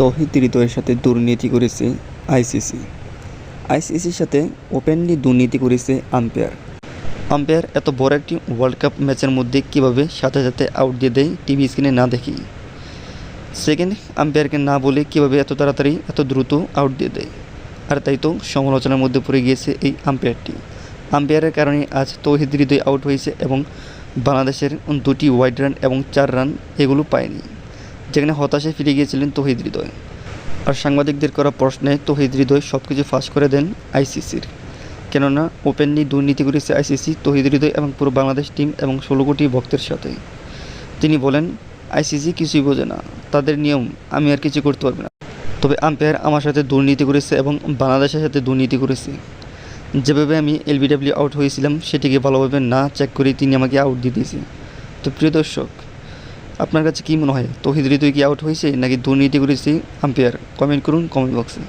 তৌহিদ হৃদয়ের সাথে দুর্নীতি করেছে আইসিসি। আইসিসির সাথে ওপেনলি দুর্নীতি করেছে আম্পায়ার। আম্পায়ার এত বড় একটি ওয়ার্ল্ড কাপ ম্যাচের মধ্যে কীভাবে সাথে সাথে আউট দিয়ে দেয় টিভি স্ক্রিনে না দেখি। সেকেন্ড আম্পায়ারকে না বলে কীভাবে এত তাড়াতাড়ি, এত দ্রুত আউট দিয়ে দেয়? আর তাই তো সমালোচনার মধ্যে পড়ে গিয়েছে এই আম্পায়ারটি। আম্পায়ারের কারণে আজ তৌহিদ হৃদয় আউট হয়েছে এবং বাংলাদেশের দুটি ওয়াইড রান এবং চার রান এগুলো পায়নি। যেখানে হতাশায় ফিরে গিয়েছিলেন তৌহিদ হৃদয়। আর সাংবাদিকদের করা প্রশ্নে তৌহিদ হৃদয় সব কিছু ফাঁস করে দেন আইসিসির। কেননা, ওপেনলি দুর্নীতি করেছে আইসিসি, তৌহিদ হৃদয় এবং পুরো বাংলাদেশ টিম এবং ষোলো কোটি ভক্তের সাথে তিনি বলেন, আইসিসি কিছুই বোঝে না। তাদের নিয়ম, আমি আর কিছু করতে পারব না। তবে আম্পায়ার আমার সাথে দুর্নীতি করেছে এবং বাংলাদেশের সাথে দুর্নীতি করেছে। যেভাবে আমি এলবিডাব্লিউ আউট হয়েছিলাম, সেটিকে ভালোভাবে না চেক করে তিনি আমাকে আউট দিয়ে দিয়েছে। তো প্রিয় দর্শক আপনার কাছে কী মনে হয়? তহিদ হৃদয় কি আউট হয়েছে নাকি দুর্নীতি করেছে? আম্পায়ার কমেন্ট করুন কমেন্ট বক্সে